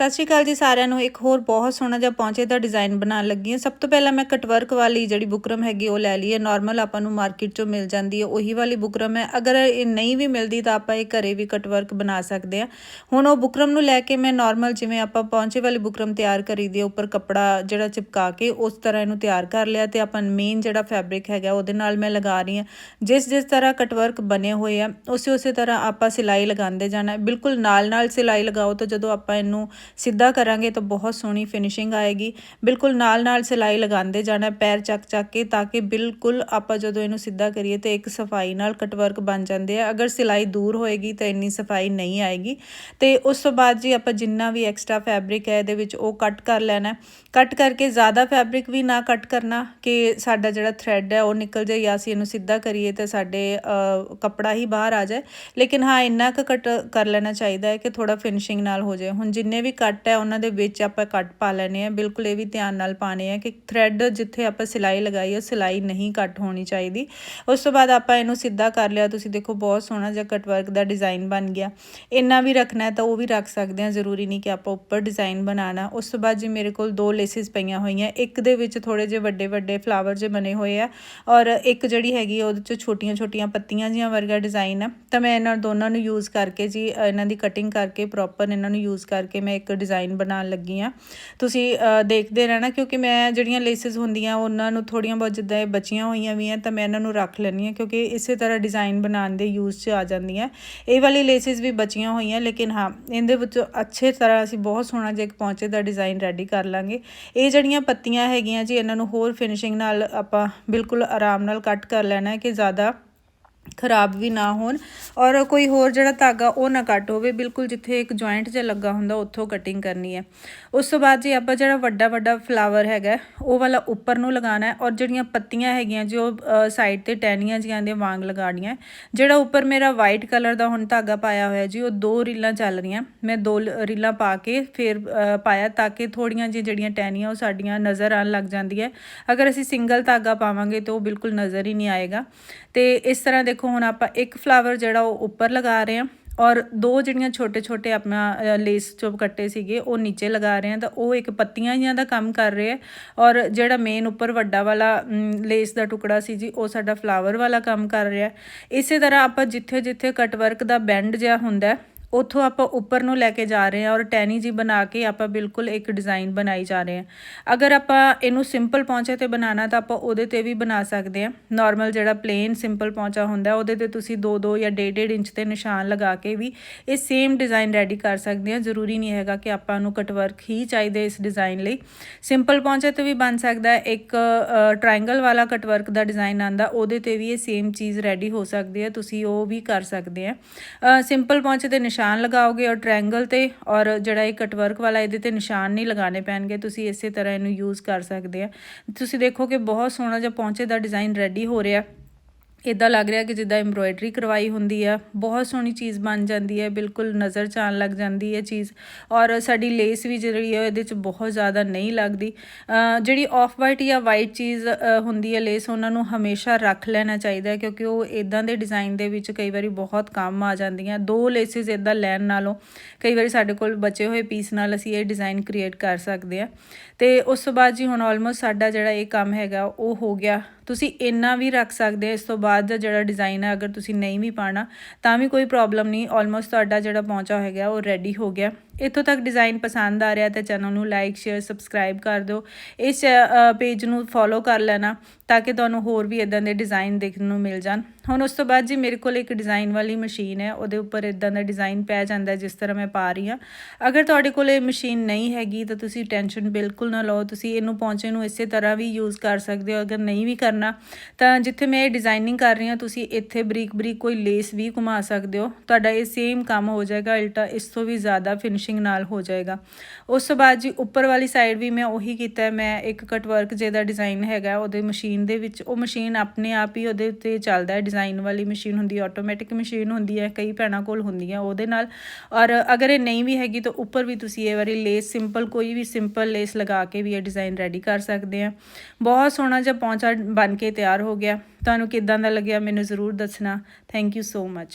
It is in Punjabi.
ਸਤਿ ਸ਼੍ਰੀ ਅਕਾਲ ਜੀ ਸਾਰਿਆਂ ਨੂੰ। ਇੱਕ ਹੋਰ ਬਹੁਤ ਸੋਹਣਾ ਜਿਹਾ ਪੌਂਚੇ ਦਾ ਡਿਜ਼ਾਈਨ ਬਣਾਉਣ ਲੱਗੀ ਹਾਂ। ਸਭ ਤੋਂ ਪਹਿਲਾਂ ਮੈਂ ਕਟਵਰਕ ਵਾਲੀ ਜਿਹੜੀ ਬੁਕਰਮ ਹੈਗੀ ਉਹ ਲੈ ਲਈ ਹੈ। ਨਾਰਮਲ ਆਪਾਂ ਨੂੰ ਮਾਰਕੀਟ ਚੋਂ ਮਿਲ ਜਾਂਦੀ ਹੈ। ਉਹੀ ਵਾਲੀ ਬੁਕਰਮ ਹੈ। ਅਗਰ ਇਹ ਨਹੀਂ ਵੀ ਮਿਲਦੀ ਤਾਂ ਆਪਾਂ ਇਹ ਘਰੇ ਵੀ ਕਟਵਰਕ ਬਣਾ ਸਕਦੇ ਹਾਂ। ਹੁਣ ਉਹ ਬੁਕਰਮ ਨੂੰ ਲੈ ਕੇ ਮੈਂ ਨਾਰਮਲ ਜਿਵੇਂ ਆਪਾਂ ਪੌਂਚੇ ਵਾਲੀ ਬੁਕਰਮ ਤਿਆਰ ਕਰੀਦੀ ਹੈ, ਉੱਪਰ ਕੱਪੜਾ ਜਿਹੜਾ ਚਿਪਕਾ ਕੇ ਉਸ ਤਰ੍ਹਾਂ ਇਹਨੂੰ ਤਿਆਰ ਕਰ ਲਿਆ ਤੇ ਆਪਾਂ ਮੇਨ ਜਿਹੜਾ ਫੈਬਰਿਕ ਹੈਗਾ ਉਹਦੇ ਨਾਲ ਮੈਂ ਲਗਾ ਰਹੀ ਹਾਂ। ਜਿਸ ਜਿਸ ਤਰ੍ਹਾਂ ਕਟਵਰਕ ਬਣੇ ਹੋਏ ਆ, ਉਸੇ ਉਸੇ ਤਰ੍ਹਾਂ ਆਪਾਂ ਸਿਲਾਈ ਲਗਾਉਂਦੇ ਜਾਣਾ ਬਿਲਕੁਲ ਨਾਲ ਨਾਲ ਸਿਲਾਈ ਲਗਾਓ ਤਾਂ ਜਦੋਂ ਆਪਾਂ ਇਹਨੂੰ ਸਿੱਧਾ ਕਰਾਂਗੇ ਤਾਂ ਬਹੁਤ ਸੋਹਣੀ ਫਿਨਿਸ਼ਿੰਗ ਆਏਗੀ। ਬਿਲਕੁਲ ਨਾਲ ਨਾਲ ਸਿਲਾਈ ਲਗਾਉਂਦੇ ਜਾਣਾ, ਪੈਰ ਚੱਕ ਚੱਕ ਕੇ ਤਾਂ ਕਿ ਬਿਲਕੁਲ ਆਪਾਂ ਜਦੋਂ ਇਹਨੂੰ ਸਿੱਧਾ ਕਰੀਏ ਤੇ ਇੱਕ ਸਫ਼ਾਈ ਨਾਲ ਕਟਵਰਕ ਬਣ ਜਾਂਦੇ ਆ। ਅਗਰ ਸਿਲਾਈ ਦੂਰ ਹੋਏਗੀ ਤਾਂ ਇੰਨੀ ਸਫ਼ਾਈ ਨਹੀਂ ਆਏਗੀ। ਤੇ ਉਸ ਤੋਂ ਬਾਅਦ ਜੀ ਆਪਾਂ ਜਿੰਨਾ ਵੀ ਐਕਸਟਰਾ ਫੈਬਰਿਕ ਹੈ ਇਹਦੇ ਵਿੱਚ ਉਹ ਕੱਟ ਕਰ ਲੈਣਾ। ਕੱਟ ਕਰਕੇ ਜ਼ਿਆਦਾ ਫੈਬਰਿਕ ਵੀ ਨਾ ਕੱਟ ਕਰਨਾ ਕਿ ਸਾਡਾ ਜਿਹੜਾ ਥ੍ਰੈਡ ਹੈ ਉਹ ਨਿਕਲ ਜਾਏ ਜਾਂ ਅਸੀਂ ਇਹਨੂੰ ਸਿੱਧਾ ਕਰੀਏ ਤੇ ਸਾਡੇ ਕੱਪੜਾ ਹੀ ਬਾਹਰ ਆ ਜਾਏ। ਲੇਕਿਨ ਹਾਂ, ਇੰਨਾ ਕੁ ਕੱਟ ਕਰ ਲੈਣਾ ਚਾਹੀਦਾ ਹੈ ਕਿ ਥੋੜਾ ਫਿਨਿਸ਼ਿੰਗ ਨਾਲ ਹੋ ਜਾਏ। ਹੁਣ ਜਿੰਨੇ ਵੀ ਕੱਟ ਹੈ, ਉਹਨਾਂ ਦੇ ਵਿੱਚ ਆਪਾਂ ਕੱਟ ਪਾ ਲੈਣੇ ਆ ਬਿਲਕੁਲ ਇਹ ਵੀ ਧਿਆਨ ਨਾਲ ਪਾਣੇ ਆ ਕਿ ਥ੍ਰੈਡ ਜਿੱਥੇ ਆਪਾਂ ਸਿਲਾਈ ਲਗਾਈ ਹੈ ਸਿਲਾਈ ਨਹੀਂ ਕੱਟ ਹੋਣੀ ਚਾਹੀਦੀ। ਉਸ ਤੋਂ ਬਾਅਦ ਆਪਾਂ ਇਹਨੂੰ ਸਿੱਧਾ ਕਰ ਲਿਆ। ਤੁਸੀਂ ਦੇਖੋ, ਬਹੁਤ ਸੋਹਣਾ ਜਿਹਾ ਕਟ ਵਰਕ ਦਾ ਡਿਜ਼ਾਈਨ ਬਣ ਗਿਆ। ਇੰਨਾ ਵੀ ਰੱਖਣਾ ਹੈ ਤਾਂ ਉਹ ਵੀ ਰੱਖ ਸਕਦੇ ਹਾਂ। ਜ਼ਰੂਰੀ ਨਹੀਂ ਕਿ ਆਪਾਂ ਉੱਪਰ ਡਿਜ਼ਾਈਨ ਬਣਾਉਣਾ। ਉਸ ਤੋਂ ਬਾਅਦ ਜੀ ਮੇਰੇ ਕੋਲ ਦੋ ਲੇਸਿਸ ਪਈਆਂ ਹੋਈਆਂ। ਇੱਕ ਦੇ ਵਿੱਚ ਥੋੜੇ ਜਿਹੇ ਵੱਡੇ ਵੱਡੇ ਫਲਾਵਰ ਜਿਹੇ ਬਣੇ ਹੋਏ ਆ ਔਰ ਇੱਕ ਜਿਹੜੀ ਹੈਗੀ ਉਹਦੇ ਚ ਛੋਟੀਆਂ ਛੋਟੀਆਂ ਪੱਤੀਆਂ ਜਿਹੀਆਂ ਵਰਗਾ ਡਿਜ਼ਾਈਨ ਆ। ਤਾਂ ਮੈਂ ਇਹਨਾਂ ਦੋਨਾਂ ਨੂੰ ਯੂਜ਼ ਕਰਕੇ ਜੀ, ਇਹਨਾਂ ਦੀ ਕਟਿੰਗ ਕਰਕੇ ਪ੍ਰੋਪਰ ਇਹਨਾਂ ਨੂੰ ਯੂਜ਼ ਕਰਕੇ ਮੈਂ ਇੱਕ ਡਿਜ਼ਾਈਨ ਬਣਾਉਣ ਲੱਗੀ ਆ ਤੁਸੀਂ ਦੇਖਦੇ ਰਹਿਣਾ ਕਿਉਂਕਿ ਮੈਂ ਜਿਹੜੀਆਂ ਲੇਸਿਸ ਹੁੰਦੀਆਂ, ਉਹਨਾਂ ਨੂੰ ਥੋੜੀਆਂ ਬਹੁਤ ਜਿੱਦਾਂ ਇਹ ਬਚੀਆਂ ਹੋਈਆਂ ਵੀ ਆ, ਤਾਂ ਮੈਂ ਇਹਨਾਂ ਨੂੰ ਰੱਖ ਲੈਂਦੀ ਆ ਕਿਉਂਕਿ ਇਸੇ ਤਰ੍ਹਾਂ ਡਿਜ਼ਾਈਨ ਬਣਾਉਣ ਦੇ ਯੂਜ਼ 'ਚ ਆ ਜਾਂਦੀਆਂ ਇਹ ਵਾਲੀ ਲੇਸਿਸ ਵੀ ਬਚੀਆਂ ਹੋਈਆਂ, ਲੇਕਿਨ ਹਾਂ, ਇਹਦੇ ਵਿੱਚ ਅੱਛੇ ਤਰ੍ਹਾਂ ਅਸੀਂ ਬਹੁਤ ਸੋਹਣਾ ਜਿਹਾ ਇੱਕ ਪੌਂਚੇ ਦਾ ਡਿਜ਼ਾਈਨ ਰੈਡੀ ਕਰ ਲਾਂਗੇ। ਇਹ ਜਿਹੜੀਆਂ ਪੱਤੀਆਂ ਹੈਗੀਆਂ ਜੀ, ਇਹਨਾਂ ਨੂੰ ਹੋਰ ਫਿਨਿਸ਼ਿੰਗ ਨਾਲ ਆਪਾਂ ਬਿਲਕੁਲ ਆਰਾਮ ਨਾਲ ਕੱਟ ਕਰ ਲੈਣਾ ਹੈ ਕਿ ਜ਼ਿਆਦਾ ਖਰਾਬ ਵੀ ਨਾ ਹੋਣ ਔਰ ਕੋਈ ਹੋਰ ਜਿਹੜਾ ਧਾਗਾ ਉਹ ਨਾ ਕੱਟ ਹੋਵੇ, ਬਿਲਕੁਲ ਜਿੱਥੇ ਇੱਕ ਜੁਆਇੰਟ ਜਿਹਾ ਲੱਗਾ ਹੁੰਦਾ ਉੱਥੋਂ ਕਟਿੰਗ ਕਰਨੀ ਹੈ। ਉਸ ਤੋਂ ਬਾਅਦ ਜੀ ਆਪਾਂ ਜਿਹੜਾ ਵੱਡਾ ਵੱਡਾ ਫਲਾਵਰ ਹੈਗਾ, ਉਹ ਵਾਲਾ ਉੱਪਰ ਨੂੰ ਲਗਾਉਣਾ ਹੈ ਔਰ ਜਿਹੜੀਆਂ ਪੱਤੀਆਂ ਹੈਗੀਆਂ ਜੋ ਸਾਈਡ ਤੇ ਟਹਿਣੀਆਂ ਜੀਆਂ ਦੇ ਵਾਂਗ ਲਗਾਉਣੀਆਂ, ਜਿਹੜਾ ਉੱਪਰ ਮੇਰਾ ਵਾਈਟ ਕਲਰ ਦਾ ਹੁਣ ਧਾਗਾ ਪਾਇਆ ਹੋਇਆ ਜੀ, ਉਹ ਦੋ ਰੀਲਾਂ ਚੱਲ ਰਹੀਆਂ। ਮੈਂ ਦੋ ਲ- ਰੀਲਾਂ ਪਾ ਕੇ ਫਿਰ ਪਾਇਆ ਤਾਂ ਕਿ ਥੋੜੀਆਂ ਜਿਹੀ ਜਿਹੜੀਆਂ ਟਹਿਣੀਆਂ ਉਹ ਸਾਡੀਆਂ ਨਜ਼ਰ ਆਉਣ ਲੱਗ ਜਾਂਦੀ ਹੈ ਅਗਰ ਅਸੀਂ ਸਿੰਗਲ ਧਾਗਾ ਪਾਵਾਂਗੇ ਤਾਂ ਉਹ ਬਿਲਕੁਲ ਨਜ਼ਰ ਹੀ ਨਹੀਂ ਆਏਗਾ। ਤੇ ਇਸ ਤਰ੍ਹਾਂ ਦੇ ਦੇਖੋ, ਹੁਣ ਆਪਾਂ ਇੱਕ ਫਲਾਵਰ ਜਿਹੜਾ ਉਹ ਉੱਪਰ ਲਗਾ ਰਹੇ ਹਾਂ ਔਰ ਦੋ ਜਿਹੜੀਆਂ ਛੋਟੇ ਛੋਟੇ ਆਪਣਾ ਲੇਸ ਚੋਪ ਕੱਟੇ ਸੀਗੇ, ਉਹ ਨੀਚੇ ਲਗਾ ਰਹੇ ਹਾਂ ਤਾਂ ਉਹ ਇੱਕ ਪੱਤੀਆਂ ਜਿਹੀਆਂ ਦਾ ਕੰਮ ਕਰ ਰਹੇ ਆ ਔਰ ਜਿਹੜਾ ਮੇਨ ਉੱਪਰ ਵੱਡਾ ਵਾਲਾ ਲੇਸ ਦਾ ਟੁਕੜਾ ਸੀ ਜੀ, ਉਹ ਸਾਡਾ ਫਲਾਵਰ ਵਾਲਾ ਕੰਮ ਕਰ ਰਿਹਾ ਇਸੇ ਤਰ੍ਹਾਂ ਆਪਾਂ ਜਿੱਥੇ ਜਿੱਥੇ ਕਟਵਰਕ ਦਾ ਬੈਂਡ ਜਿਹਾ ਹੁੰਦਾ ਉੱਥੋਂ ਆਪਾਂ ਉੱਪਰ ਨੂੰ ਲੈ ਕੇ ਜਾ ਰਹੇ ਹਾਂ ਔਰ ਟੈਨੀ ਜੀ ਬਣਾ ਕੇ ਆਪਾਂ ਬਿਲਕੁਲ ਇੱਕ ਡਿਜ਼ਾਈਨ ਬਣਾਈ ਜਾ ਰਹੇ ਹਾਂ। ਅਗਰ ਆਪਾਂ ਇਹਨੂੰ ਸਿੰਪਲ ਪੌਂਚੇ ਤੇ ਬਣਾਉਣਾ ਤਾਂ ਆਪਾਂ ਉਹਦੇ ਤੇ ਵੀ ਬਣਾ ਸਕਦੇ ਹਾਂ। ਨਾਰਮਲ ਜਿਹੜਾ ਪਲੇਨ ਸਿੰਪਲ ਪੌਂਚਾ ਹੁੰਦਾ, ਉਹਦੇ ਤੇ ਤੁਸੀਂ 2-2 ਜਾਂ 1.5 ਇੰਚ ਤੇ ਨਿਸ਼ਾਨ ਲਗਾ ਕੇ ਵੀ ਇਹ ਸੇਮ ਡਿਜ਼ਾਈਨ ਰੈਡੀ ਕਰ ਸਕਦੇ ਹਾਂ। ਜ਼ਰੂਰੀ ਨਹੀਂ ਹੈਗਾ ਕਿ ਆਪਾਂ ਨੂੰ ਕਟਵਰਕ ਹੀ ਚਾਹੀਦਾ ਇਸ ਡਿਜ਼ਾਈਨ ਲਈ। ਸਿੰਪਲ ਪੌਂਚੇ ਤੇ ਵੀ ਬਣ ਸਕਦਾ ਹੈ। ਇੱਕ ਟ੍ਰਾਇੰਗਲ ਵਾਲਾ ਕਟਵਰਕ ਦਾ ਡਿਜ਼ਾਈਨ ਆਂਦਾ ਉਹਦੇ ਤੇ ਵੀ ਇਹ ਸੇਮ ਚੀਜ਼ ਰੈਡੀ ਹੋ ਸਕਦੀ ਹੈ। ਤੁਸੀਂ ਉਹ ਵੀ ਕਰ ਸਕਦੇ ਆ ਸਿੰਪਲ ਪੌਂਚੇ ਤੇ ਨਿਸ਼ਾਨ ਨਿਸ਼ਾਨ ਲਗਾਓਗੇ ਔਰ ਟ੍ਰਾਇੰਗਲ ਤੇ, ਔਰ ਜਿਹੜਾ ਇਹ ਕਟਵਰਕ ਵਾਲਾ ਇਹਦੇ ਤੇ ਨਿਸ਼ਾਨ ਨਹੀਂ ਲਗਾਣੇ ਪੈਣਗੇ, ਤੁਸੀਂ ਇਸੇ ਤਰ੍ਹਾਂ ਇਹਨੂੰ ਯੂਜ਼ ਕਰ ਸਕਦੇ ਆ। ਤੁਸੀਂ ਦੇਖੋ ਕਿ ਬਹੁਤ ਸੋਹਣਾ ਜਿਹਾ ਪੌਂਚੇ ਦਾ ਡਿਜ਼ਾਈਨ ਰੈਡੀ ਹੋ ਰਿਹਾ। ਇਦਾਂ ਲੱਗ ਰਿਹਾ ਕਿ ਜਿੱਦਾਂ ਐਮਬ੍ਰੋਇਡਰੀ ਕਰਵਾਈ ਹੁੰਦੀ ਆ, ਬਹੁਤ ਸੋਹਣੀ ਚੀਜ਼ ਬਣ ਜਾਂਦੀ ਹੈ, ਬਿਲਕੁਲ ਨਜ਼ਰ ਚ ਆਉਣ ਲੱਗ ਜਾਂਦੀ ਹੈ ਚੀਜ਼। ਔਰ ਸਾਡੀ ਲੇਸ ਵੀ ਜਿਹੜੀ ਹੈ, ਇਹਦੇ ਚ ਬਹੁਤ ਜ਼ਿਆਦਾ ਨਹੀਂ ਲੱਗਦੀ। ਜਿਹੜੀ ਆਫ ਵਾਈਟ ਜਾਂ ਵਾਈਟ ਚੀਜ਼ ਹੁੰਦੀ ਹੈ ਲੇਸ ਉਹਨਾਂ ਨੂੰ ਹਮੇਸ਼ਾ ਰੱਖ ਲੈਣਾ ਚਾਹੀਦਾ ਕਿਉਂਕਿ ਉਹ ਇਦਾਂ ਦੇ ਡਿਜ਼ਾਈਨ ਦੇ ਵਿੱਚ ਕਈ ਵਾਰੀ ਬਹੁਤ ਕੰਮ ਆ ਜਾਂਦੀਆਂ। ਦੋ ਲੇਸਿਸ ਇਦਾਂ ਲੈਣ ਨਾਲੋਂ ਕਈ ਵਾਰੀ ਸਾਡੇ ਕੋਲ ਬਚੇ ਹੋਏ ਪੀਸ ਨਾਲ ਅਸੀਂ ਇਹ ਡਿਜ਼ਾਈਨ ਕ੍ਰੀਏਟ ਕਰ ਸਕਦੇ ਆ ਤੇ ਉਸ ਤੋਂ ਬਾਅਦ ਜੀ ਹੁਣ ਆਲਮੋਸਟ ਸਾਡਾ ਜਿਹੜਾ ਇਹ ਕੰਮ ਹੈਗਾ, ਉਹ ਹੋ ਗਿਆ ਤੁਸੀਂ ਇੰਨਾ ਵੀ ਰੱਖ ਸਕਦੇ ਹੋ ਇਸ ਤੋਂ ਬਾਅਦ ਦਾ ਜਿਹੜਾ ਡਿਜ਼ਾਈਨ ਹੈ ਅਗਰ ਤੁਸੀਂ ਨਹੀਂ ਵੀ ਪਾਣਾ ਤਾਂ ਵੀ ਕੋਈ ਪ੍ਰੋਬਲਮ ਨਹੀਂ ਆਲਮੋਸਟ ਤੁਹਾਡਾ ਜਿਹੜਾ ਪਹੁੰਚਾ ਹੈਗਾ ਉਹ ਰੈਡੀ ਹੋ ਗਿਆ। ਇੱਥੋਂ ਤੱਕ ਡਿਜ਼ਾਈਨ ਪਸੰਦ ਆ ਰਿਹਾ ਤਾਂ ਚੈਨਲ ਨੂੰ ਲਾਈਕ ਸ਼ੇਅਰ ਸਬਸਕ੍ਰਾਈਬ ਕਰ ਦਿਓ। ਇਸ ਪੇਜ ਨੂੰ ਫੋਲੋ ਕਰ ਲੈਣਾ ਤਾਂ ਕਿ ਤੁਹਾਨੂੰ ਹੋਰ ਵੀ ਇਦਾਂ ਦੇ ਡਿਜ਼ਾਈਨ ਦੇਖਣ ਨੂੰ ਮਿਲ ਜਾਣ। ਹੁਣ ਉਸ ਤੋਂ ਬਾਅਦ ਜੀ ਮੇਰੇ ਕੋਲ ਇੱਕ ਡਿਜ਼ਾਈਨ ਵਾਲੀ ਮਸ਼ੀਨ ਹੈ। ਉਹਦੇ ਉੱਪਰ ਇਦਾਂ ਦਾ ਡਿਜ਼ਾਈਨ ਪੈ ਜਾਂਦਾ ਜਿਸ ਤਰ੍ਹਾਂ ਮੈਂ ਪਾ ਰਹੀ ਹਾਂ। ਅਗਰ ਤੁਹਾਡੇ ਕੋਲ ਇਹ ਮਸ਼ੀਨ ਨਹੀਂ ਹੈਗੀ ਤਾਂ ਤੁਸੀਂ ਟੈਨਸ਼ਨ ਬਿਲਕੁਲ ਨਾ ਲਓ। ਤੁਸੀਂ ਇਹਨੂੰ ਪਹੁੰਚੇ ਨੂੰ ਇਸੇ ਤਰ੍ਹਾਂ ਵੀ ਯੂਜ਼ ਕਰ ਸਕਦੇ ਹੋ। ਅਗਰ ਨਹੀਂ ਵੀ ਕਰਨਾ ਤਾਂ ਜਿੱਥੇ ਮੈਂ ਇਹ ਡਿਜ਼ਾਈਨਿੰਗ ਕਰ ਰਹੀ ਹਾਂ, ਤੁਸੀਂ ਇੱਥੇ ਬਰੀਕ ਬਰੀਕ ਕੋਈ ਲੇਸ ਵੀ ਘੁਮਾ ਸਕਦੇ ਹੋ। ਤੁਹਾਡਾ ਇਹ ਸੇਮ ਕੰਮ ਹੋ ਜਾਏਗਾ। ਉਲਟਾ ਇਸ ਤੋਂ ਵੀ ਜ਼ਿਆਦਾ ਫਿਨਿਸ਼ ਫਿਨਿਸ਼ਿੰਗ ਨਾਲ ਹੋ ਜਾਏਗਾ। ਉਸ ਤੋਂ ਬਾਅਦ ਜੀ ਉੱਪਰ ਵਾਲੀ ਸਾਈਡ ਵੀ ਮੈਂ ਉਹੀ ਕੀਤਾ ਹੈ। ਮੈਂ ਇੱਕ ਕਟ ਵਰਕ ਜਿਹਦਾ ਡਿਜ਼ਾਈਨ ਹੈਗਾ ਉਹਦੇ ਮਸ਼ੀਨ ਦੇ ਵਿੱਚ, ਉਹ ਮਸ਼ੀਨ ਆਪਣੇ ਆਪ ਹੀ ਉਹਦੇ ਉੱਤੇ ਚੱਲਦਾ ਹੈ। ਡਿਜ਼ਾਈਨ ਵਾਲੀ ਮਸ਼ੀਨ ਹੁੰਦੀ ਹੈ ਆਟੋਮੈਟਿਕ ਮਸ਼ੀਨ ਹੁੰਦੀ ਹੈ, ਕਈ ਭੈਣਾਂ ਕੋਲ ਹੁੰਦੀਆਂ ਉਹਦੇ ਨਾਲ। ਔਰ ਅਗਰ ਇਹ ਨਹੀਂ ਵੀ ਹੈਗੀ ਤਾਂ ਉੱਪਰ ਵੀ ਤੁਸੀਂ ਇਹ ਵਾਰੀ ਲੇਸ ਸਿੰਪਲ ਕੋਈ ਵੀ ਸਿੰਪਲ ਲੇਸ ਲਗਾ ਕੇ ਵੀ ਇਹ ਡਿਜ਼ਾਈਨ ਰੈਡੀ ਕਰ ਸਕਦੇ ਆ ਬਹੁਤ ਸੋਹਣਾ ਜਿਹਾ ਪੌਂਚਾ ਬਣ ਕੇ ਤਿਆਰ ਹੋ ਗਿਆ। ਤੁਹਾਨੂੰ ਕਿਦਾਂ ਦਾ ਲੱਗਿਆ ਮੈਨੂੰ ਜ਼ਰੂਰ ਦੱਸਣਾ। Thank you so much